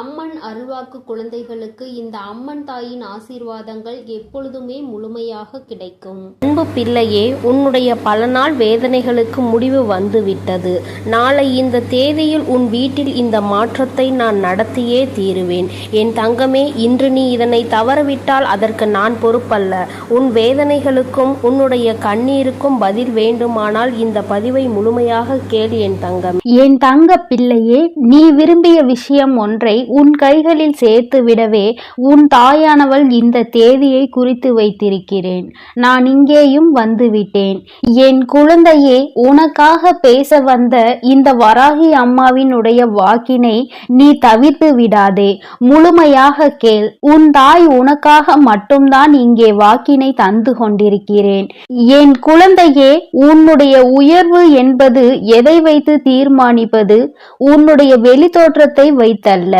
அம்மன் அருள்வாக்கு குழந்தைகளுக்கு இந்த அம்மன் தாயின் ஆசீர்வாதங்கள் எப்பொழுதுமே முழுமையாக கிடைக்கும். அன்பு பிள்ளையே உன்னுடைய பல நாள் வேதனைகளுக்கு முடிவு வந்துவிட்டது. நாளை இந்த தேதியில் உன் வீட்டில் இந்த மாற்றத்தை நான் நடத்தியே தீருவேன். என் தங்கமே இன்று நீ இதனை தவறவிட்டால் அதற்கு நான் பொறுப்பல்ல. உன் வேதனைகளுக்கும் உன்னுடைய கண்ணீருக்கும் பதில் வேண்டுமானால் இந்த பதிவை முழுமையாக கேள் என் தங்கம். என் தங்க பிள்ளையே நீ விரும்பிய விஷயம் ஒன்றை உன் கைகளில் சேர்த்து விடவே உன் தாயானவள் இந்த தேதியை குறித்து வைத்திருக்கிறேன். நான் இங்கேயும் வந்துவிட்டேன். என் குழந்தையே உனக்காக பேச வந்த இந்த வராகி அம்மாவினுடைய வாக்கினை நீ தவிர்த்து விடாதே. முழுமையாக கேள் உன் தாய் உனக்காக மட்டும்தான் இங்கே வாக்கினை தந்து கொண்டிருக்கிறேன். என் குழந்தையே உன்னுடைய உயர்வு என்பது எதை வைத்து தீர்மானிப்பது? உன்னுடைய வெளித்தோற்றத்தை வைத்தல்ல.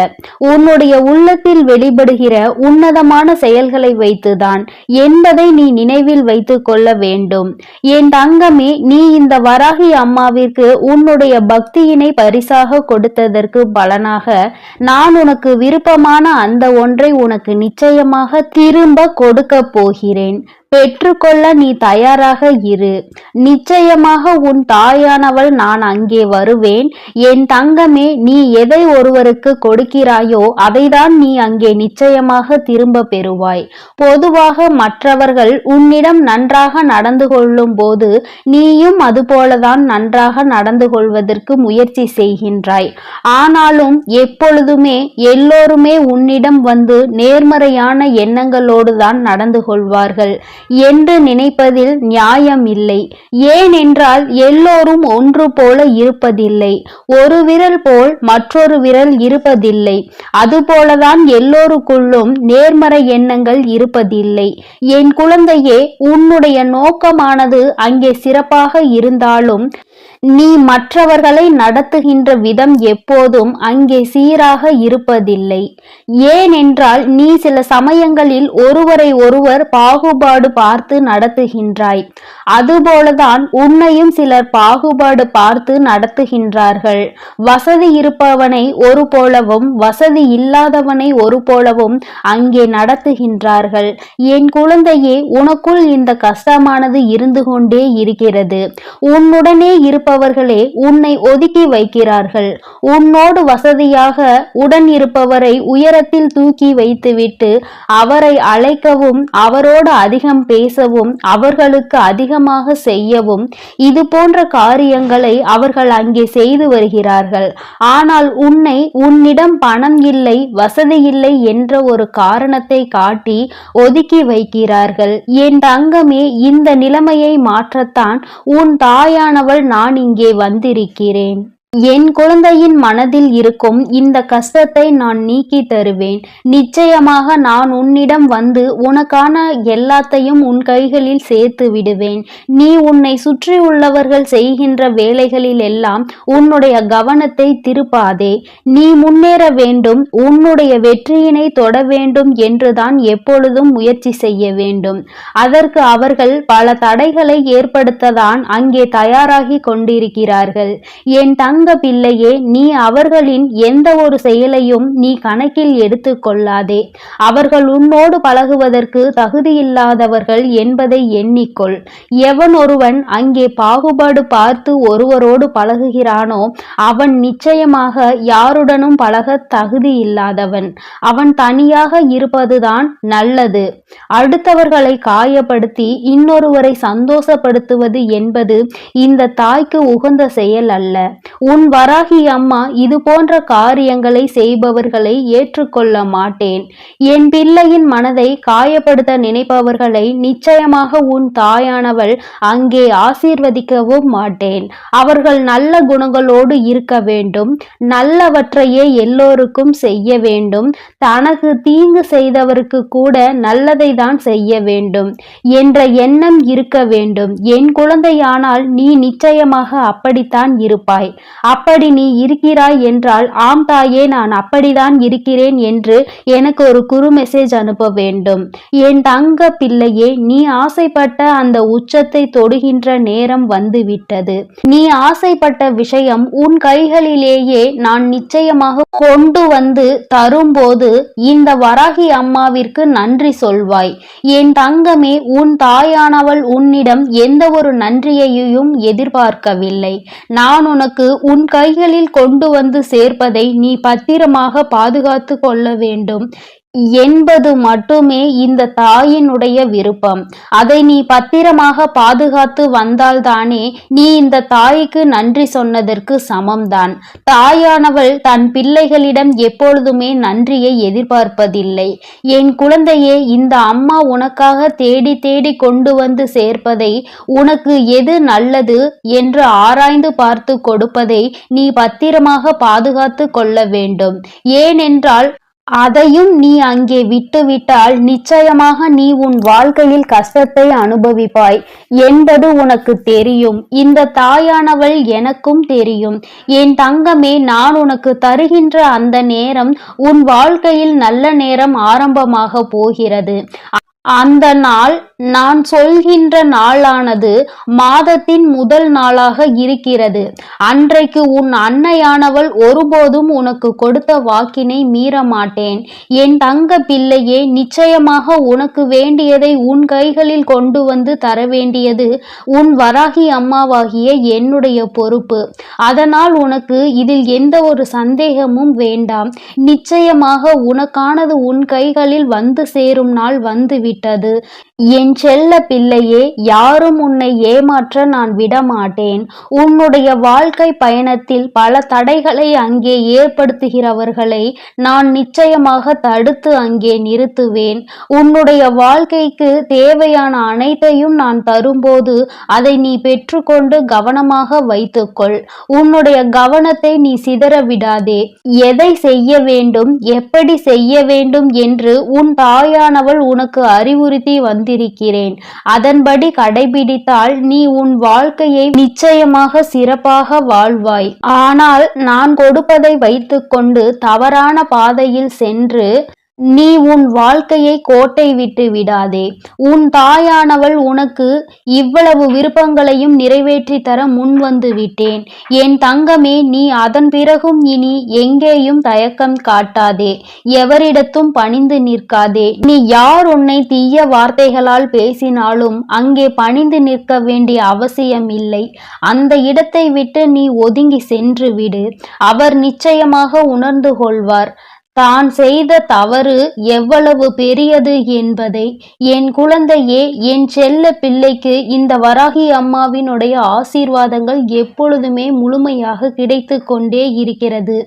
உன்னுடைய உள்ளத்தில் வெளிப்படுகிற உன்னதமான செயல்களை வைத்துதான் என்பதை நீ நினைவில் வைத்துக் கொள்ள வேண்டும். என் தங்கமே நீ இந்த வராகி அம்மாவிற்கு உன்னுடைய பக்தியினை பரிசாக கொடுத்ததற்கு பலனாக நான் உனக்கு விருப்பமான அந்த ஒன்றை உனக்கு நிச்சயமாக திரும்ப கொடுக்க போகிறேன். பெற்றுக்கொள்ள நீ தயாராக இரு. நிச்சயமாக உன் தாயானவள் நான் அங்கே வருவேன். என் தங்கமே நீ எதை ஒருவருக்கு கொடுக்கிறாயோ அதைதான் நீ அங்கே நிச்சயமாக திரும்ப பெறுவாய். பொதுவாக மற்றவர்கள் உன்னிடம் நன்றாக நடந்து கொள்ளும் போது நீயும் அதுபோலதான் நன்றாக நடந்து கொள்வதற்கு முயற்சி செய்கின்றாய். ஆனாலும் எப்பொழுதுமே எல்லோருமே உன்னிடம் வந்து நேர்மறையான எண்ணங்களோடு தான் நடந்து கொள்வார்கள். என்று நினைப்பதில் நியாயம் இல்லை. ஏனென்றால் எல்லோரும் ஒன்று போல இருப்பதில்லை. ஒரு விரல் போல் மற்றொரு விரல் இருப்பதில்லை. அதுபோலதான் எல்லோருக்குள்ளும் நேர்மறை எண்ணங்கள் இருப்பதில்லை. என் குழந்தையே உன்னுடைய நோக்கமானது அங்கே சிறப்பாக இருந்தாலும் நீ மற்றவர்களை நடத்துகின்ற விதம் எப்போதும் அங்கே சீராக இருப்பதில்லை. ஏனென்றால் நீ சில சமயங்களில் ஒருவரை ஒருவர் பாகுபாடு பார்த்து நடத்துகின்றாய். அதுபோலதான் உன்னையும் சிலர் பாகுபாடு பார்த்து நடத்துகின்றார்கள். வசதி இருப்பவனை ஒரு போலவும் வசதி இல்லாதவனை ஒரு போலவும் அங்கே நடத்துகின்றார்கள். என் குழந்தையே உனக்குள் இந்த கஷ்டமானது இருந்து கொண்டே இருக்கிறது. உன்னுடனே இருப்ப இருப்பவர்களே உன்னை ஒதுக்கி வைக்கிறார்கள். உன்னோடு வசதியாக உடன் இருப்பவரை உயரத்தில் தூக்கி வைத்துவிட்டு அவரை அழைக்கவும் அவரோடு அதிகம் பேசவும் அவர்களுக்கு அதிகமாக செய்யவும் இது போன்ற காரியங்களை அவர்கள் அங்கே செய்து வருகிறார்கள். ஆனால் உன்னை உன்னிடம் பணம் இல்லை வசதி இல்லை என்ற ஒரு காரணத்தை காட்டி ஒதுக்கி வைக்கிறார்கள். என் தங்கமே இந்த நிலைமையை மாற்றத்தான் உன் தாயானவள் நான் இங்கே வந்திருக்கிறேன். என் குழந்தையின் மனதில் இருக்கும் இந்த கஷ்டத்தை நான் நீக்கி தருவேன். நிச்சயமாக நான் உன்னிடம் வந்து உனக்கான எல்லாத்தையும் உன் கைகளில் சேர்த்து விடுவேன். நீ உன்னை சுற்றி உள்ளவர்கள் செய்கின்ற வேலைகளில் எல்லாம் உன்னுடைய கவனத்தை திருப்பாதே. நீ முன்னேற வேண்டும் உன்னுடைய வெற்றியினை தொட வேண்டும் என்றுதான் எப்பொழுதும் முயற்சி செய்ய வேண்டும். அதற்கு அவர்கள் பல தடைகளை ஏற்படுத்ததான் அங்கே தயாராகி கொண்டிருக்கிறார்கள். என் தங்க பிள்ளையே நீ அவர்களின் எந்த ஒரு செயலையும் நீ கணக்கில் எடுத்து கொள்ளாதே. அவர்கள் உன்னோடு பழகுவதற்கு தகுதியில்லாதவர்கள் என்பதை எண்ணிக்கொள். எவன் ஒருவன் அங்கே பாகுபாடு பார்த்து ஒருவரோடு பழகுகிறானோ அவன் நிச்சயமாக யாருடனும் பழக தகுதி இல்லாதவன் அவன் தனியாக இருப்பதுதான் நல்லது. அடுத்தவர்களை காயப்படுத்தி இன்னொருவரை சந்தோஷப்படுத்துவது என்பது இந்த தாய்க்கு உகந்த செயல் அல்ல. உன் வராகி அம்மா இது போன்ற காரியங்களை செய்பவர்களை ஏற்றுக்கொள்ள மாட்டேன். என் பிள்ளையின் மனதை காயப்படுத்த நினைப்பவர்களை நிச்சயமாக உன் தாயானவள் அங்கே ஆசீர்வதிக்கவும் மாட்டேன். அவர்கள் நல்ல குணங்களோடு இருக்க வேண்டும். நல்லவற்றையே எல்லோருக்கும் செய்ய வேண்டும். தனக்கு தீங்கு செய்தவருக்கு கூட நல்லதை தான் செய்ய வேண்டும். என்ற எண்ணம் இருக்க வேண்டும். என் குழந்தையானால் நீ நிச்சயமாக அப்படித்தான் இருப்பாய். அப்படி நீ இருக்கிறாய் என்றால் ஆம் தாயே நான் அப்படிதான் இருக்கிறேன் என்று எனக்கு ஒரு குறு மெசேஜ் அனுப்ப வேண்டும். என் தங்க பிள்ளையே நீ ஆசைப்பட்ட அந்த உச்சத்தை தொடுகின்ற நேரம் வந்துவிட்டது. நீ ஆசைப்பட்ட விஷயம் உன் கைகளிலேயே நான் நிச்சயமாக கொண்டு வந்து தரும்போது இந்த வராகி அம்மாவிற்கு நன்றி சொல்வாய். என் தங்கமே உன் தாயானவள் உன்னிடம் எந்த ஒரு நன்றியையும் எதிர்பார்க்கவில்லை. நான் உனக்கு உன் கைகளில் கொண்டு வந்து சேர்ப்பதை நீ பத்திரமாக பாதுகாத்து கொள்ள வேண்டும். என்பது மட்டுமே இந்த தாயினுடைய விருப்பம். அதை நீ பத்திரமாக பாதுகாத்து வந்தால்தானே நீ இந்த தாய்க்கு நன்றி சொன்னதற்கு சமம்தான். தாயானவள் தன் பிள்ளைகளிடம் எப்பொழுதுமே நன்றியை எதிர்பார்ப்பதில்லை. என் குழந்தையே இந்த அம்மா உனக்காக தேடி தேடி கொண்டு வந்து சேர்ப்பதை உனக்கு எது நல்லது என்று ஆராய்ந்து பார்த்து கொடுப்பதை நீ பத்திரமாக பாதுகாத்து கொள்ள வேண்டும். ஏனென்றால் அதையும் நீ அங்கே விட்டுவிட்டால் நிச்சயமாக நீ உன் வாழ்க்கையில் கஷ்டத்தை அனுபவிப்பாய். என்பது உனக்கு தெரியும். இந்த தாயானவள் எனக்கும் தெரியும். என் தங்கமே நான் உனக்கு தருகின்ற அந்த நேரம் உன் வாழ்க்கையில் நல்ல நேரம் ஆரம்பமாக போகிறது. அந்த நாள் நான் சொல்கின்ற நாளானது மாதத்தின் முதல் நாளாக இருக்கிறது. அன்றைக்கு உன் அன்னையானவள் ஒருபோதும் உனக்கு கொடுத்த வாக்கினை மீற மாட்டேன் என் தங்க பிள்ளையே நிச்சயமாக உனக்கு வேண்டியதை உன் கைகளில் கொண்டு வந்து தர வேண்டியது உன் வராகி அம்மாவாகிய என்னுடைய பொறுப்பு. அதனால் உனக்கு இதில் எந்த ஒரு சந்தேகமும் வேண்டாம். நிச்சயமாக உனக்கானது உன் கைகளில் வந்து சேரும் நாள் வந்து விட்டது. என் செல்ல பிள்ளையே யாரும் உன்னை ஏமாற்ற நான் விடமாட்டேன். உன்னுடைய வாழ்க்கை பயணத்தில் பல தடைகளை அங்கே ஏற்படுத்துகிறவர்களை நான் நிச்சயமாக தடுத்து அங்கே நிறுத்துவேன். உன்னுடைய வாழ்க்கைக்கு தேவையான அனைத்தையும் நான் தரும்போது அதை நீ பெற்றுக்கொண்டு கவனமாக வைத்துக்கொள். உன்னுடைய கவனத்தை நீ சிதற விடாதே. எதை செய்ய வேண்டும் எப்படி செய்ய வேண்டும் என்று உன் தாயானவள் உனக்கு அறிவுறுத்தி வந்து வந்திருக்கிறேன் அதன்படி கடைபிடித்தால் நீ உன் வாழ்க்கையை நிச்சயமாக சிறப்பாக வாழ்வாய். ஆனால் நான் கொடுப்பதை வைத்துக்கொண்டு தவறான பாதையில் சென்று நீ உன் வாழ்க்கையை கோட்டை விட்டு விடாதே. உன் தாயானவள் உனக்கு இவ்வளவு விருப்பங்களையும் நிறைவேற்றி தர முன்வந்து விட்டேன். என் தங்கமே நீ அதன் பிறகும் இனி எங்கேயும் தயக்கம் காட்டாதே. எவரிடத்தும் பணிந்து நிற்காதே. நீ யார் உன்னை தீய வார்த்தைகளால் பேசினாலும் அங்கே பணிந்து நிற்க வேண்டிய அவசியம் இல்லை. அந்த இடத்தை விட்டு நீ ஒதுங்கி சென்று விடு. அவர் நிச்சயமாக உணர்ந்து கொள்வார். தான் செய்த தவறு எவ்வளவு பெரியது என்பதை என் குழந்தையே என் செல்ல பிள்ளைக்கு இந்த வராகி அம்மாவினுடைய ஆசீர்வாதங்கள் எப்பொழுதுமே முழுமையாக கிடைத்து கொண்டே இருக்கிறது.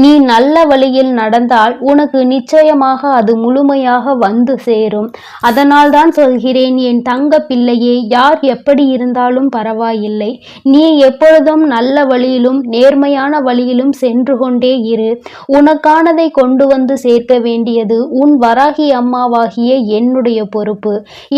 நீ நல்ல வழியில் நடந்தால் உனக்கு நிச்சயமாக அது முழுமையாக வந்து சேரும். அதனால் தான் சொல்கிறேன் என் தங்க பிள்ளையே யார் எப்படி இருந்தாலும் பரவாயில்லை. நீ எப்பொழுதும் நல்ல வழியிலும் நேர்மையான வழியிலும் சென்று கொண்டே இரு. உனக்கானதை கொண்டு வந்து சேர்க்க வேண்டியது உன் வராகி அம்மாவாகிய என்னுடைய பொறுப்பு.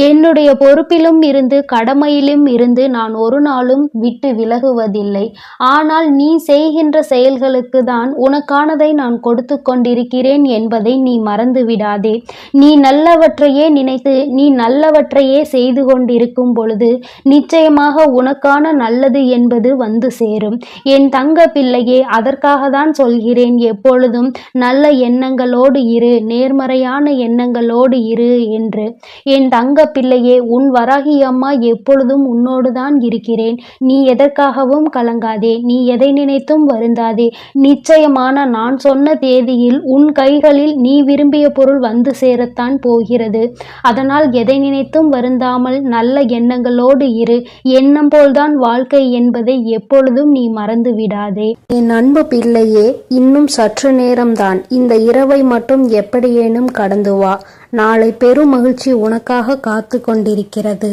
என்னுடைய பொறுப்பிலும் இருந்து கடமையிலும் இருந்து நான் ஒரு நாளும் விட்டு விலகுவதில்லை. ஆனால் நீ செய்கின்ற செயல்களுக்கு தான் உனக்கானதை நான் கொடுத்து கொண்டிருக்கிறேன் என்பதை நீ மறந்து விடாதே நீ நல்லவற்றையே நினைத்து நீ நல்லவற்றையே செய்து கொண்டிருக்கும் பொழுது நிச்சயமாக உனக்கான நல்லது என்பது வந்து சேரும். என் தங்க பிள்ளையே அதற்காக தான் சொல்கிறேன். எப்பொழுதும் நல்ல எண்ணங்களோடு இரு நேர்மறையான எண்ணங்களோடு இரு என்று. என் தங்க பிள்ளையே உன் வராகி அம்மா எப்பொழுதும் உன்னோடு தான் இருக்கிறேன். நீ எதற்காகவும் கலங்காதே நீ எதை நினைத்தும் வருந்தாதே. நிச்சயமான நான் சொன்ன தேதியில் உன் கைகளில் நீ விரும்பிய பொருள் வந்து சேரத்தான் போகிறது. அதனால் எதை நினைத்தும் வருந்தாமல் நல்ல எண்ணங்களோடு இரு. எண்ணம் போல்தான் வாழ்க்கை என்பதை எப்பொழுதும் நீ மறந்து விடாதே என் அன்பு பிள்ளையே இன்னும் சற்று நேரம்தான். இந்த இரவை மட்டும் எப்படியேனும் கடந்து வா நாளை பெரும் மகிழ்ச்சி உனக்காக காத்து கொண்டிருக்கிறது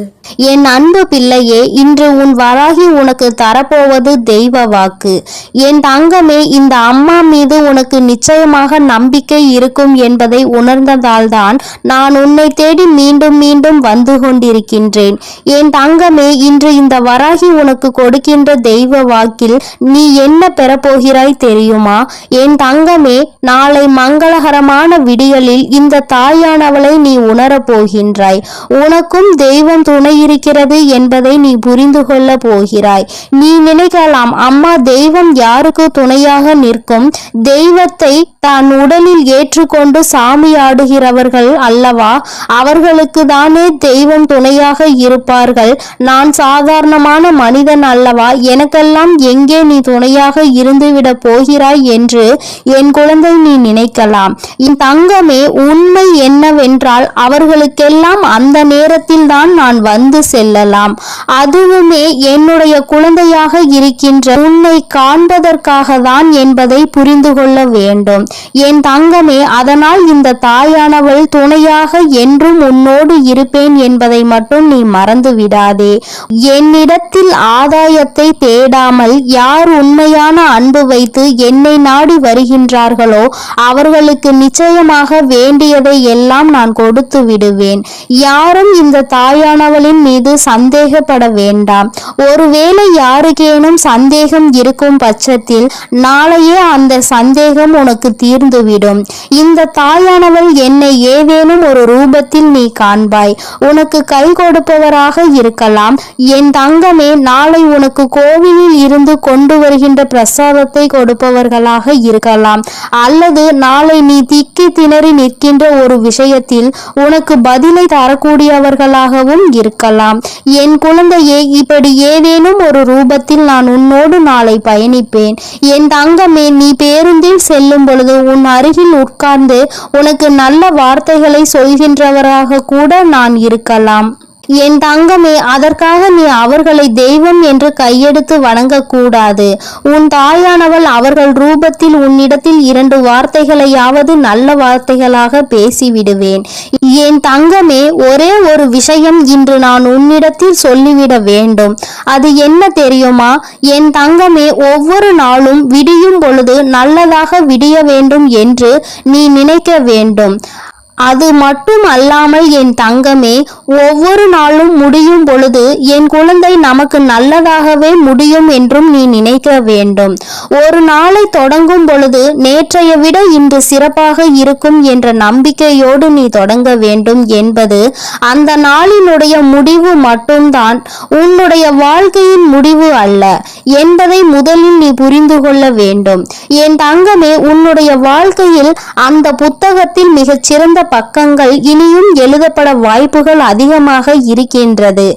என் அன்பு பிள்ளையே இன்று உன் வராகி உனக்கு தரப்போவது தெய்வ வாக்கு. என் தங்கமே இந்த அம்மா மீது உனக்கு நிச்சயமாக நம்பிக்கை இருக்கும் என்பதை உணர்ந்ததால்தான் நான் உன்னை தேடி மீண்டும் மீண்டும் வந்து கொண்டிருக்கின்றேன். என் தங்கமே இன்று இந்த வராகி உனக்கு கொடுக்கின்ற தெய்வ வாக்கில் நீ என்ன பெறப்போகிறாய் தெரியுமா? என் தங்கமே நாளை மங்களகரமான விடியலில் இந்த தாயான அவளை நீ உணரப் போகின்றாய். உனக்கும் தெய்வம் துணை இருக்கிறது என்பதை நீ புரிந்து கொள்ள போகிறாய். நீ நினைக்கலாம் அம்மா தெய்வம் யாருக்கு துணையாக நிற்கும்? தெய்வத்தை தான் உடலில் ஏற்றுக்கொண்டு சாமி ஆடுகிறவர்கள் அல்லவா? அவர்களுக்கு தானே தெய்வம் துணையாக இருப்பார்கள். நான் சாதாரணமான மனிதன் அல்லவா? எனக்கெல்லாம் எங்கே நீ துணையாக இருந்துவிடப் போகிறாய் என்று என் குழந்தை நீ நினைக்கலாம். என் தங்கமே உண்மை என்னவென்றால் அவர்களுக்கெல்லாம் அந்த நேரத்தில் தான் நான் வந்து செல்லலாம். அதுவுமே என்னுடைய குழந்தையாக இருக்கின்ற உன்னை காண்பதற்காக தான் என்பதை புரிந்து கொள்ள வேண்டும். என் தங்கமே அதனால் இந்த தாயானவள் துணையாக என்றும் உன்னோடு இருப்பேன் என்பதை மட்டும் நீ மறந்து விடாதே. என்னிடத்தில் ஆதாயத்தை தேடாமல் யார் உண்மையான அன்பு வைத்து என்னை நாடி வருகின்றார்களோ அவர்களுக்கு நிச்சயமாக வேண்டியதை எல்லாம் நான் கொடுத்து விடுவேன். யாரும் இந்த தாயானவளின் மீது சந்தேகப்பட வேண்டாம். ஒருவேளை யாருக்கேனும் சந்தேகம் இருக்கும் பட்சத்தில் நாளையே அந்த சந்தேகம் உனக்கு தீர்ந்துவிடும். இந்த தாயானவள் என்னை ஏதேனும் ஒரு ரூபத்தில் நீ காண்பாய். உனக்கு கை கொடுப்பவராக இருக்கலாம். என் தங்கமே நாளை உனக்கு கோவிலில் இருந்து கொண்டு வருகின்ற பிரசாதத்தை கொடுப்பவர்களாக இருக்கலாம். அல்லது நாளை நீ திக்கி திணறி நிற்கின்ற ஒரு நேரத்தில் உனக்கு பதிலை தரக்கூடியவர்களாகவும் இருக்கலாம். என் குழந்தையே இப்படி ஏதேனும் ஒரு ரூபத்தில் நான் உன்னோடு நாளை பயணிப்பேன். என் தங்கமே நீ பேருந்தில் செல்லும் பொழுது உன் அருகில் உட்கார்ந்து உனக்கு நல்ல வார்த்தைகளை சொல்கின்றவராக கூட நான் இருக்கலாம். என் தங்கமே அதற்காக நீ அவர்களை தெய்வம் என்று கையெடுத்து வணங்கக்கூடாது. உன் தாயானவள் அவர்கள் ரூபத்தில் உன்னிடத்தில் இரண்டு வார்த்தைகளையாவது நல்ல வார்த்தைகளாக பேசிவிடுவேன். என் தங்கமே ஒரே ஒரு விஷயம் இன்று நான் உன்னிடத்தில் சொல்லிவிட வேண்டும். அது என்ன தெரியுமா? என் தங்கமே ஒவ்வொரு நாளும் விடியும் பொழுது நல்லதாக விடிய வேண்டும் என்று நீ நினைக்க வேண்டும். அது மட்டும் அல்லாமல் என் தங்கமே ஒவ்வொரு நாளும் முடியும் பொழுது என் குழந்தை நமக்கு நல்லதாகவே முடியும் என்றும் நீ நினைக்க வேண்டும். ஒரு நாளை தொடங்கும் பொழுது நேற்றைய விட இன்று சிறப்பாக இருக்கும் என்ற நம்பிக்கையோடு நீ தொடங்க வேண்டும் என்பது அந்த நாளினுடைய முடிவு மட்டும்தான். உன்னுடைய வாழ்க்கையின் முடிவு அல்ல. என்பதை முதலில் நீ புரிந்து கொள்ள வேண்டும். என் தங்கமே உன்னுடைய வாழ்க்கையில் அந்த புத்தகத்தில் மிகச்சிறந்த பக்கங்கள் இனியும் எழுதப்பட வாய்ப்புகள் அதிகமாக இருக்கின்றது.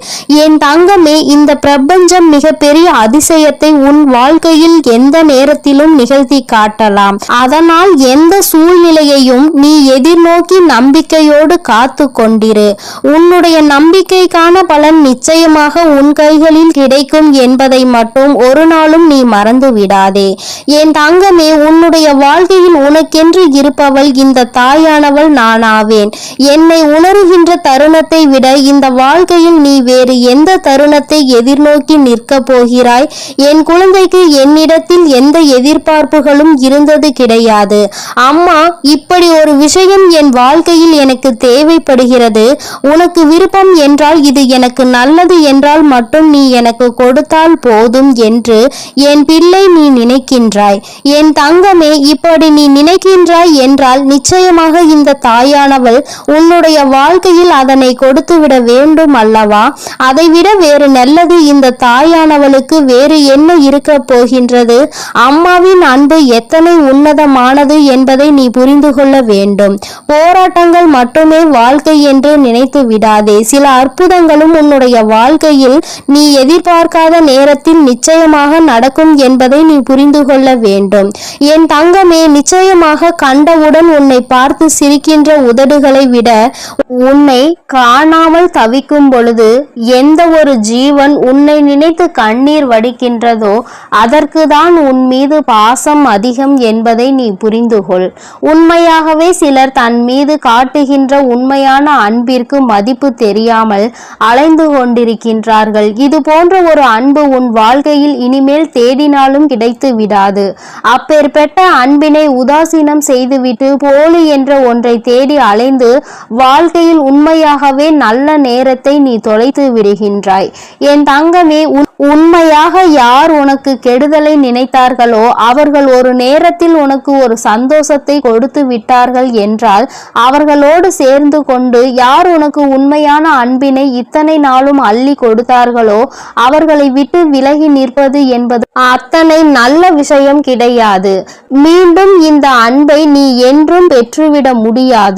என் தங்கமே இந்த பிரபஞ்சம் மிகப்பெரிய அதிசயத்தை உன் வாழ்க்கையில் எந்த நேரத்திலும் நிகழ்த்தி காட்டலாம். அதனால் எந்த சூழ்நிலையையும் நீ எதிர்நோக்கி நம்பிக்கையோடு காத்து கொண்டிரு. உன்னுடைய நம்பிக்கைக்கான பலன் நிச்சயமாக உன் கைகளில் கிடைக்கும் என்பதை மட்டும் ஒரு நாளும் நீ மறந்து விடாதே. என் தங்கமே உன்னுடைய வாழ்க்கையில் உனக்கென்று இருப்பவள் இந்த தாயானவள் நான். ஆவேன் என்னை உணர்கின்ற தருணத்தை விட இந்த வாழ்க்கையில் நீ வேறு எந்த தருணத்தை எதிர்நோக்கி நிற்க போகிறாய்? என் குழந்தைக்கு என்னிடத்தில் எந்த எதிர்பார்ப்புகளும் இருந்தது கிடையாது. அம்மா இப்படி ஒரு விஷயம் என் வாழ்க்கையில் எனக்கு தேவைப்படுகிறது. உனக்கு விருப்பம் என்றால் இது எனக்கு நல்லது என்றால் மட்டும் நீ எனக்கு கொடுத்தால் போதும் என்று என் பிள்ளை நீ நினைக்கின்றாய். என் தங்கமே இப்படி நீ நினைக்கின்றாய் என்றால் நிச்சயமாக இந்த தாய் தாயானவள் உன்னுடைய வாழ்க்கையில் அதனை கொடுத்துவிட வேண்டும் அல்லவா? அதைவிட வேறு நல்லது இந்த தாயானவளுக்கு வேறு என்ன இருக்க போகின்றது? அம்மாவின் அன்பு எத்தனை உன்னதமானது என்பதை நீ புரிந்து கொள்ள வேண்டும். போராட்டங்கள் மட்டுமே வாழ்க்கை என்று நினைத்து விடாதே. சில அற்புதங்களும் உன்னுடைய வாழ்க்கையில் நீ எதிர்பார்க்காத நேரத்தில் நிச்சயமாக நடக்கும் என்பதை நீ புரிந்து கொள்ள வேண்டும். என் தங்கமே நிச்சயமாக கண்டவுடன் உன்னை பார்த்து சிரிக்கின்ற உதடுகளை விட உன்னை காணாமல் தவிக்கும் பொழுது எந்த ஒரு ஜீவன் உன்னை நினைத்து கண்ணீர் வடிக்கின்றதோ அதற்குதான் உன் மீது பாசம் அதிகம் என்பதை நீ புரிந்துகொள். உண்மையாகவே சிலர் தன் மீது காட்டுகின்ற உண்மையான அன்பிற்கு மதிப்பு தெரியாமல் அலைந்து கொண்டிருக்கின்றார்கள். இது போன்ற ஒரு அன்பு உன் வாழ்க்கையில் இனிமேல் தேடினாலும் கிடைத்து விடாது. அப்பேற்பட்ட அன்பினை உதாசீனம் செய்துவிட்டு போலி என்ற ஒன்றை தேடி அலைந்து வாழ்க்கையில் உண்மையாகவே நல்ல நேரத்தை நீ தொலைத்து விடுகின்றாய். என் தங்கமே உண்மையாக யார் உனக்கு கெடுதலை நினைத்தார்களோ அவர்கள் ஒரு நேரத்தில் உனக்கு ஒரு சந்தோஷத்தை கொடுத்து விட்டார்கள் என்றால் அவர்களோடு சேர்ந்து கொண்டு யார் உனக்கு உண்மையான அன்பினை இத்தனை நாளும் அள்ளி கொடுத்தார்களோ அவர்களை விட்டு விலகி நிற்பது என்பது அத்தனை நல்ல விஷயம் கிடையாது. மீண்டும் இந்த அன்பை நீ என்றும் பெற்றுவிட முடியாது.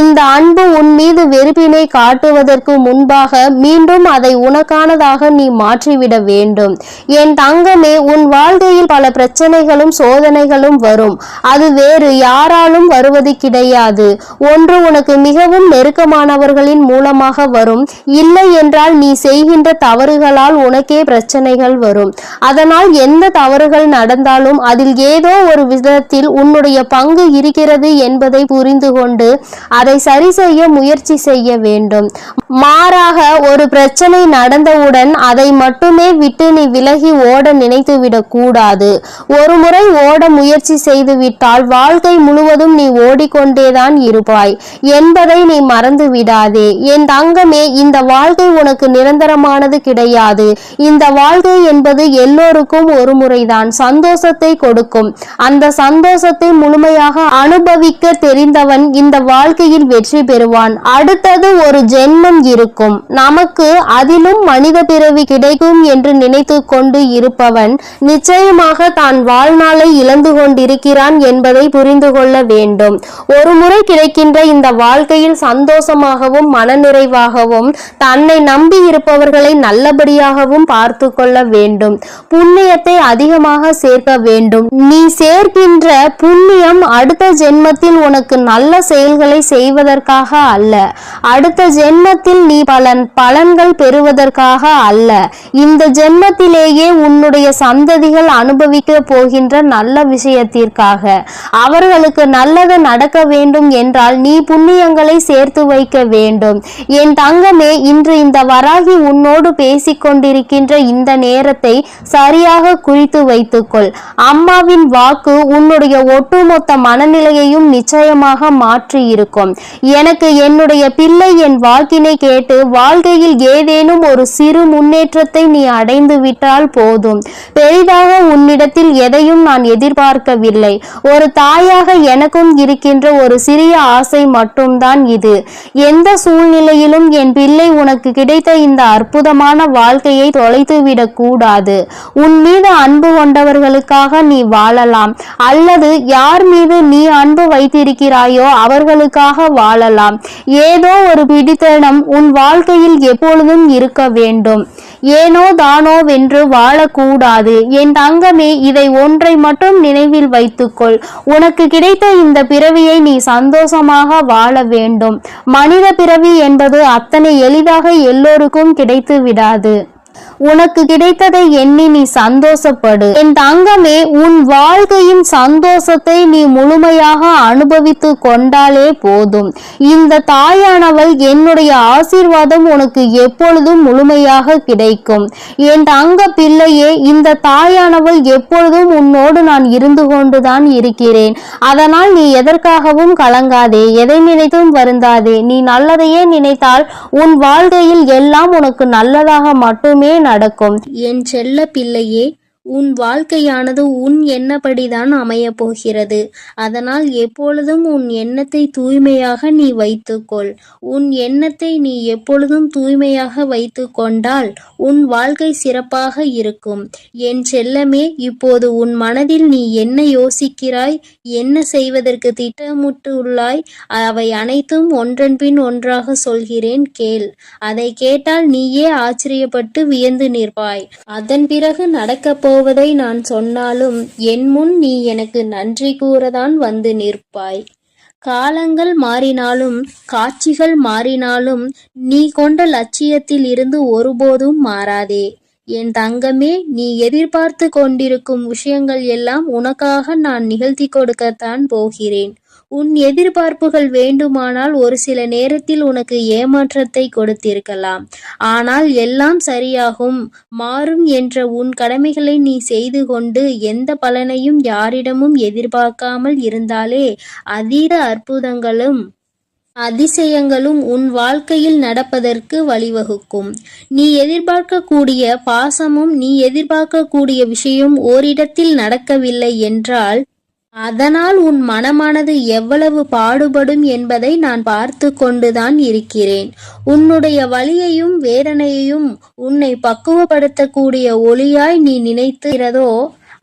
இந்த அன்பு உன் மீது வெறுப்பினை காட்டுவதற்கு முன்பாக மீண்டும் அதை உனக்கானதாக நீ மாற்றிவிட வேண்டும். என் தங்கமே உன் வாழ்க்கையில் பல பிரச்சனைகளும் சோதனைகளும் வரும். அது வேறு யாராலும் வருவது கிடையாது. ஒன்று உனக்கு மிகவும் நெருக்கமானவர்களின் மூலமாக வரும். இல்லை என்றால் நீ செய்கின்ற தவறுகளால் உனக்கே பிரச்சனைகள் வரும். அதனால் எந்த தவறுகள் நடந்தாலும் அதில் ஏதோ ஒரு விதத்தில் உன்னுடைய பங்கு இருக்கிறது என்பதை புரிந்து கொண்டு அதை சரி செய்ய முயற்சி செய்ய வேண்டும். மாறாக ஒரு பிரச்சனை நடந்தவுடன் அதை மட்டுமே விட்டு நீ விலகி ஓட நினைத்துவிடக் கூடாது. ஒரு முறை ஓட முயற்சி செய்துவிட்டால் வாழ்க்கை முழுவதும் நீ ஓடிக்கொண்டேதான் இருப்பாய். என்பதை நீ மறந்து விடாதே. என் தங்கமே இந்த வாழ்க்கை உனக்கு நிரந்தரமானது கிடையாது. இந்த வாழ்க்கை என்பது எல்லோருக்கும் ஒரு முறைதான். சந்தோஷத்தை கொடுக்கும். அந்த சந்தோஷத்தை முழுமையாக அனுபவிக்க தெரிந்தவன் இந்த வாழ்க்கையில் வெற்றி பெறுவான். அடுத்தது ஒரு ஜென்மம் இருக்கும். நமக்கு அதிலும் மனித பிறவி கிடைக்கும் என்று நினைத்து கொண்டு இருப்பவன் நிச்சயமாக தான் வாழ்நாளை இழந்து கொண்டிருக்கிறான் என்பதை புரிந்து கொள்ள வேண்டும். ஒரு முறை கிடைக்கின்ற இந்த வாழ்க்கையில் சந்தோஷமாகவும் மனநிறைவாகவும் தன்னை நம்பி இருப்பவர்களை நல்லபடியாகவும் பார்த்து கொள்ள வேண்டும். புண்ணியத்தை அதிகமாக சேர்க்க வேண்டும். நீ சேர்க்கின்ற புண்ணியம் அடுத்த ஜென்மத்தில் உனக்கு நல்ல செயல்களை செய்வதற்காக அல்ல. அடுத்த ஜென்மத்தில் நீ பலன் பலன்கள் பெறுவதற்காக அல்ல. இந்த ஜென்மத்திலேயே உன்னுடைய சந்ததிகள் அனுபவிக்க போகின்ற நல்ல விஷயத்திற்காக. அவர்களுக்கு நல்லது நடக்க வேண்டும் என்றால் நீ புண்ணியங்களை சேர்த்து வைக்க வேண்டும். என் தங்கமே இன்று இந்த வராகி உன்னோடு பேசிக் கொண்டிருக்கின்ற இந்த நேரத்தை சரியாக குறித்து வைத்துக்கொள். அம்மாவின் வாக்கு உன்னுடைய ஒட்டுமொத்த மனநிலையையும் நிச்சயமாக மாற்றி இருக்கும். எனக்கு என்னுடைய பிள்ளை என் வாக்கினை கேட்டு வாழ்க்கையில் ஏதேனும் ஒரு சிறு முன்னேற்றத்தை நீ அடைந்து விட்டால் போதும். பெரிதாக உன்னிடத்தில் எதையும் நான் எதிர்பார்க்கவில்லை. ஒரு தாயாக எனக்கும் இருக்கின்ற ஒரு சிறிய ஆசை மட்டும்தான் இது. எந்த சூழ்நிலையிலும் என் பிள்ளை உனக்கு கிடைத்த இந்த அற்புதமான வாழ்க்கையை தொலைத்துவிடக் கூடாது. உன் மீது அன்பு கொண்டவர்களுக்காக நீ வாழலாம். அல்லது யார் மீது நீ அன்பு வைத்திருக்கிறாயோ அவர் அவர்களுக்காக வாழலாம். ஏதோ ஒரு பிடித்தனம் உன் வாழ்க்கையில் எப்பொழுதும் இருக்க வேண்டும். ஏனோ தானோ வென்று வாழக்கூடாது. என் தங்கமே இதை ஒன்றை மட்டும் நினைவில் வைத்துக்கொள். உனக்கு கிடைத்த இந்த பிறவியை நீ சந்தோஷமாக வாழ வேண்டும். மனித பிறவி என்பது அத்தனை எளிதாக எல்லோருக்கும் கிடைத்து விடாது உனக்கு கிடைத்ததை எண்ணி நீ சந்தோஷப்படு. என் தங்கமே உன் வாழ்க்கையின் சந்தோஷத்தை நீ முழுமையாக அனுபவித்து கொண்டாலே போதும். இந்த தாயானவள் என்னுடைய ஆசீர்வாதம் உனக்கு எப்பொழுதும் முழுமையாக கிடைக்கும். என் தங்க பிள்ளையே இந்த தாயானவள் எப்பொழுதும் உன்னோடு நான் இருந்து கொண்டுதான் இருக்கிறேன். அதனால் நீ எதற்காகவும் கலங்காதே எதை நினைத்தும் வருந்தாதே. நீ நல்லதையே நினைத்தால் உன் வாழ்க்கையில் எல்லாம் உனக்கு நல்லதாக மட்டுமே நடக்கும். என் செல்ல பிள்ளையே உன் வாழ்க்கையானது உன் எண்ணப்படிதான் அமையப் போகிறது அதனால் எப்பொழுதும் உன் எண்ணத்தை தூய்மையாக நீ வைத்துக்கொள். உன் எண்ணத்தை நீ எப்பொழுதும் தூய்மையாக வைத்து கொண்டால் உன் வாழ்க்கை சிறப்பாக இருக்கும். என் செல்லமே இப்போது உன் மனதில் நீ என்ன யோசிக்கிறாய் என்ன செய்வதற்கு திட்டமிட்டு உள்ளாய் அவை அனைத்தும் ஒன்றன் பின் ஒன்றாக சொல்கிறேன் கேள். அதை கேட்டால் நீயே ஆச்சரியப்பட்டு வியந்து நிற்பாய். அதன் பிறகு நடக்கப் போவதை நான் சொன்னாலும் என் முன் நீ எனக்கு நன்றி கூறதான் வந்து நிற்பாய். காலங்கள் மாறினாலும் காட்சிகள் மாறினாலும் நீ கொண்ட லட்சியத்தில் இருந்து ஒருபோதும் மாறாதே. என் தங்கமே நீ எதிர்பார்த்து கொண்டிருக்கும் விஷயங்கள் எல்லாம் உனக்காக நான் நிகழ்த்தி கொடுக்கத்தான் போகிறேன். உன் எதிர்பார்ப்புகள் வேண்டுமானால் ஒரு சில நேரத்தில் உனக்கு ஏமாற்றத்தை கொடுத்திருக்கலாம். ஆனால் எல்லாம் சரியாகும். மாறும் என்ற உன் கடமைகளை நீ செய்து கொண்டு எந்த பலனையும் யாரிடமும் எதிர்பார்க்காமல் இருந்தாலே அதீத அற்புதங்களும் அதிசயங்களும் உன் வாழ்க்கையில் நடப்பதற்கு வழிவகுக்கும். நீ எதிர்பார்க்கக்கூடிய பாசமும் நீ எதிர்பார்க்கக்கூடிய விஷயம் ஓரிடத்தில் நடக்கவில்லை என்றால் அதனால் உன் மனமானது எவ்வளவு பாடுபடும் என்பதை நான் பார்த்து கொண்டுதான் இருக்கிறேன். உன்னுடைய வழியையும் வேதனையையும் உன்னை பக்குவப்படுத்தக்கூடிய ஒளியாய் நீ நினைத்துகிறதோ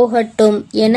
போகட்டும் என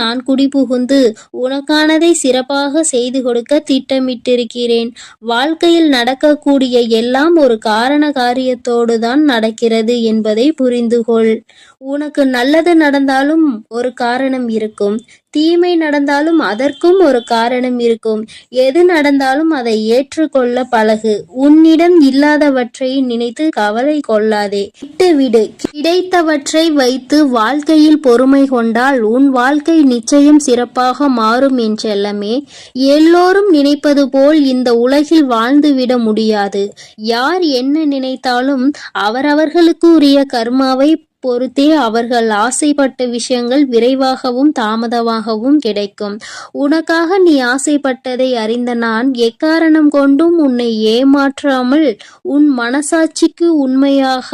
நான் குடிபுகுந்து உனக்கானதை சிறப்பாக செய்து கொடுக்க திட்டமிட்டிருக்கிறேன். வாழ்க்கையில் நடக்கக்கூடிய எல்லாம் ஒரு காரண காரியத்தோடு தான் நடக்கிறது என்பதை புரிந்து கொள் உனக்கு நல்லது நடந்தாலும் ஒரு காரணம் இருக்கும். தீமை நடந்தாலும் அதற்கும் ஒரு காரணம் இருக்கும். எது நடந்தாலும் அதை ஏற்றுக்கொள்ள பழகு. உன்னிடம் இல்லாதவற்றை நினைத்து கவலை கொள்ளாதே. விட்டுவிடு. கிடைத்தவற்றை வைத்து வாழ்க்கையில் பொறுமை கொண்டால் உன் வாழ்க்கை நிச்சயம் சிறப்பாக மாறும் என்றெல்லாமே எல்லோரும் நினைப்பது போல் இந்த உலகில் வாழ்ந்துவிட முடியாது. யார் என்ன நினைத்தாலும் அவரவர்களுக்கு உரிய கர்மாவை பொறுத்தே அவர்கள் ஆசைப்பட்ட விஷயங்கள் விரைவாகவும் தாமதமாகவும் கிடைக்கும். உனக்காக நீ ஆசைப்பட்டதை அறிந்த நான் எக்காரணம் கொண்டும் உன்னை ஏமாற்றாமல் உன் மனசாட்சிக்கு உண்மையாக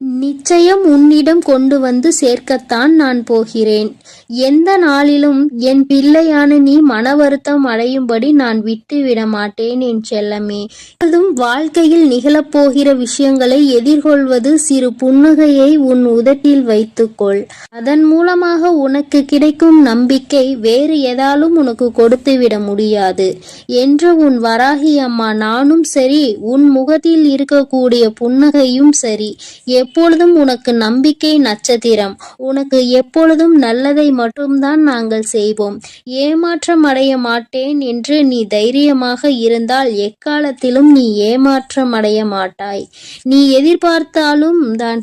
நிச்சயம் உன்னிடம் கொண்டு வந்து சேர்க்கத்தான் நான் போகிறேன். எந்த நாளிலும் என் பிள்ளையான நீ மன வருத்தம் அடையும்படி நான் விட்டு விட மாட்டேன் என் செல்லமே. அதுவும் வாழ்க்கையில் நிகழப்போகிற விஷயங்களை எதிர்கொள்வது சிறு புன்னகையை உன் உதட்டில் வைத்துக்கொள். அதன் மூலமாக உனக்கு கிடைக்கும் நம்பிக்கை வேறு ஏதாலும் உனக்கு கொடுத்து விட முடியாது. என்று உன் வராகி அம்மா நானும் சரி உன் முகத்தில் இருக்கக்கூடிய புன்னகையும் சரி. எப்பொழுதும் உனக்கு நம்பிக்கை நட்சத்திரம். உனக்கு எப்பொழுதும் நல்லதை மட்டும்தான் நாங்கள் செய்வோம். ஏமாற்றம் அடைய மாட்டேன் என்று நீ தைரியமாக இருந்தால் எக்காலத்திலும் நீ ஏமாற்றம் அடைய மாட்டாய். நீ எதிர்பார்த்தாலும் தான்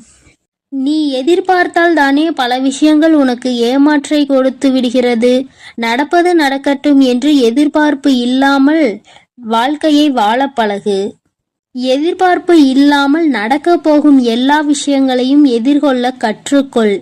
நீ எதிர்பார்த்தால் தானே பல விஷயங்கள் உனக்கு ஏமாற்றை கொடுத்து விடுகிறது. நடப்பது நடக்கட்டும் என்று எதிர்பார்ப்பு இல்லாமல் வாழ்க்கையை வாழ பழகு. எதிர்பார்ப்பு இல்லாமல் நடக்கப் போகும் எல்லா விஷயங்களையும் எதிர்கொள்ள கற்றுக்கொள்.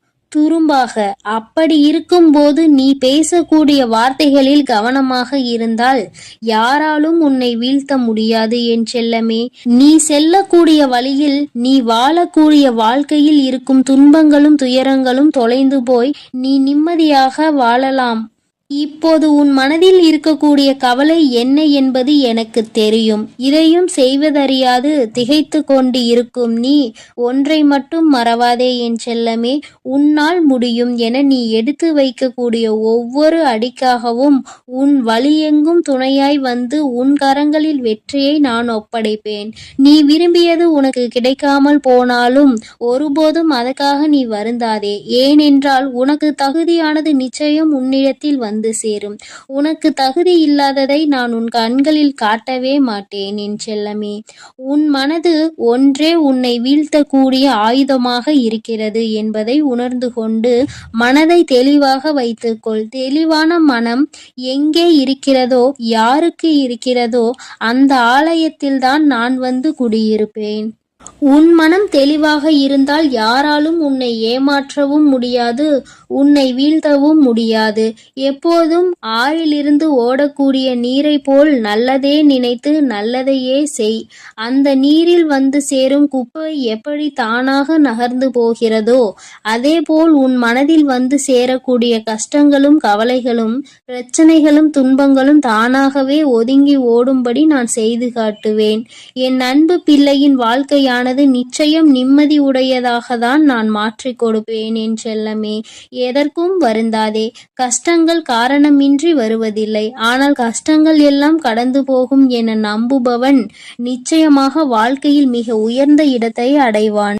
துரும்பாக. அப்படி இருக்கும்போது நீ பேசக்கூடிய வார்த்தைகளில் கவனமாக இருந்தால் யாராலும் உன்னை வீழ்த்த முடியாது என் செல்லமே. நீ செல்லக்கூடிய வழியில் நீ வாழக்கூடிய வாழ்க்கையில் இருக்கும் துன்பங்களும் துயரங்களும் தொலைந்து போய் நீ நிம்மதியாக வாழலாம். இப்போது உன் மனதில் இருக்கக்கூடிய கவலை என்ன என்பது எனக்கு தெரியும். இதையும் செய்வதறியாது திகைத்து கொண்டு இருக்கும் நீ ஒன்றை மட்டும் மறவாதே என் செல்லமே. உன்னால் முடியும் என நீ எடுத்து வைக்கக்கூடிய ஒவ்வொரு அடிக்காகவும் உன் வழியெங்கும் துணையாய் வந்து உன் கரங்களில் வெற்றியை நான் ஒப்படைப்பேன். நீ விரும்பியது உனக்கு கிடைக்காமல் போனாலும் ஒருபோதும் அதற்காக நீ வருந்தாதே. ஏனென்றால் உனக்கு தகுதியானது நிச்சயம் உன்னிடத்தில் வந்து சேரும். உனக்கு தகுதி இல்லாததை நான் உன் கண்களில் காட்டவே மாட்டேன் என் செல்லமே. உன் மனது ஒன்றே உன்னை வீழ்த்தக்கூடிய ஆயுதமாக இருக்கிறது என்பதை உணர்ந்து கொண்டு மனதை தெளிவாக வைத்துக்கொள். தெளிவான மனம் எங்கே இருக்கிறதோ யாருக்கு இருக்கிறதோ அந்த ஆலயத்தில்தான் நான் வந்து குடியிருப்பேன். உன் மனம் தெளிவாக இருந்தால் யாராலும் உன்னை ஏமாற்றவும் முடியாது. உன்னை வீழ்த்தவும் முடியாது. எப்போதும் ஆறிலிருந்து ஓடக்கூடிய நீரை போல் நல்லதே நினைத்து நல்லதையே செய். அந்த நீரில் வந்து சேரும் குப்பை எப்படி தானாக நகர்ந்து போகிறதோ அதேபோல் உன் மனதில் வந்து சேரக்கூடிய கஷ்டங்களும் கவலைகளும் பிரச்சனைகளும் துன்பங்களும் தானாகவே ஒதுங்கி ஓடும்படி நான் செய்து காட்டுவேன். என் அன்பு பிள்ளையின் வாழ்க்கையானது நிச்சயம் நிம்மதி உடையதாக தான் நான் மாற்றிக் கொடுப்பேன் என் செல்லமே. எதற்கும் வருந்தாதே. கஷ்டங்கள் காரணமின்றி வருவதில்லை. ஆனால் கஷ்டங்கள் எல்லாம் கடந்து போகும் என நம்புபவன் நிச்சயமாக வாழ்க்கையில் மிக உயர்ந்த இடத்தை அடைவான்.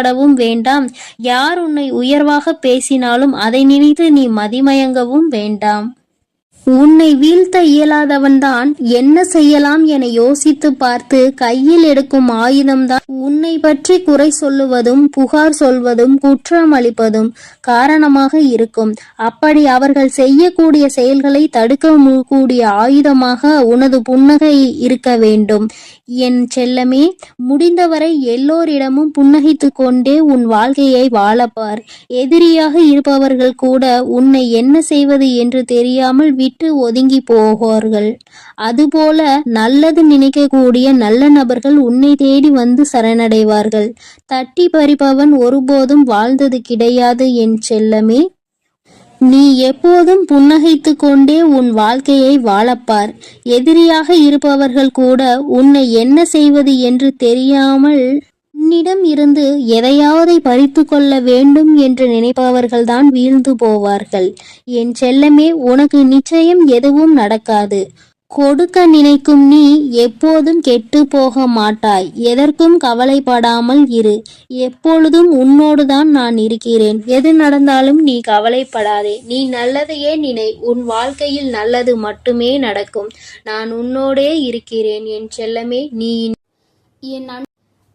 வருத்தப்படவும் வேண்டாம். யார் உன்னை உயர்வாக பேசினாலும் அதை நினைத்து நீ மதிமயங்கவும் வேண்டாம். உன்னை வீழ்த்த இயலாதவன்தான் என்ன செய்யலாம் என யோசித்து பார்த்து கையில் எடுக்கும் ஆயுதம்தான் உன்னை பற்றி குறை சொல்லுவதும் புகார் சொல்வதும் குற்றம் அளிப்பதும் காரணமாக இருக்கும். அப்படி அவர்கள் செய்யக்கூடிய செயல்களை தடுக்க கூடிய ஆயுதமாக உனது புன்னகை இருக்க வேண்டும். என் செல்லமே முடிந்தவரை எல்லோரிடமும் புன்னகைத்து கொண்டே உன் வாழ்க்கையை வாழப்பார். எதிரியாக இருப்பவர்கள் கூட உன்னை என்ன செய்வது என்று தெரியாமல் விட்டு ஒதுங்கி போவார்கள். அதுபோல நல்லது நினைக்கக்கூடிய நல்ல நபர்கள் உன்னை தேடி வந்து சரணடைவார்கள். தட்டி பறிப்பவன் ஒருபோதும் வாழ்ந்தது கிடையாது என் செல்லமே. நீ எப்போதும் புன்னகைத்து கொண்டே உன் வாழ்க்கையை வாழப்பார். எதிரியாக இருப்பவர்கள் கூட உன்னை என்ன செய்வது என்று தெரியாமல் தன்னிடம் இருந்து எதையாவதை பறித்து கொள்ள வேண்டும் என்று நினைப்பவர்கள்தான் வீழ்ந்து போவார்கள். என் செல்லமே உனக்கு நிச்சயம் எதுவும் நடக்காது. கொடுக்க நினைக்கும் நீ எப்போதும் கெட்டு போக மாட்டாய். எதற்கும் கவலைப்படாமல் இரு. எப்பொழுதும் உன்னோடுதான் நான் இருக்கிறேன். எது நடந்தாலும் நீ கவலைப்படாதே. நீ நல்லதையே நினை. உன் வாழ்க்கையில் நல்லது மட்டுமே நடக்கும். நான் உன்னோடே இருக்கிறேன். என் செல்லமே நீ என் அன்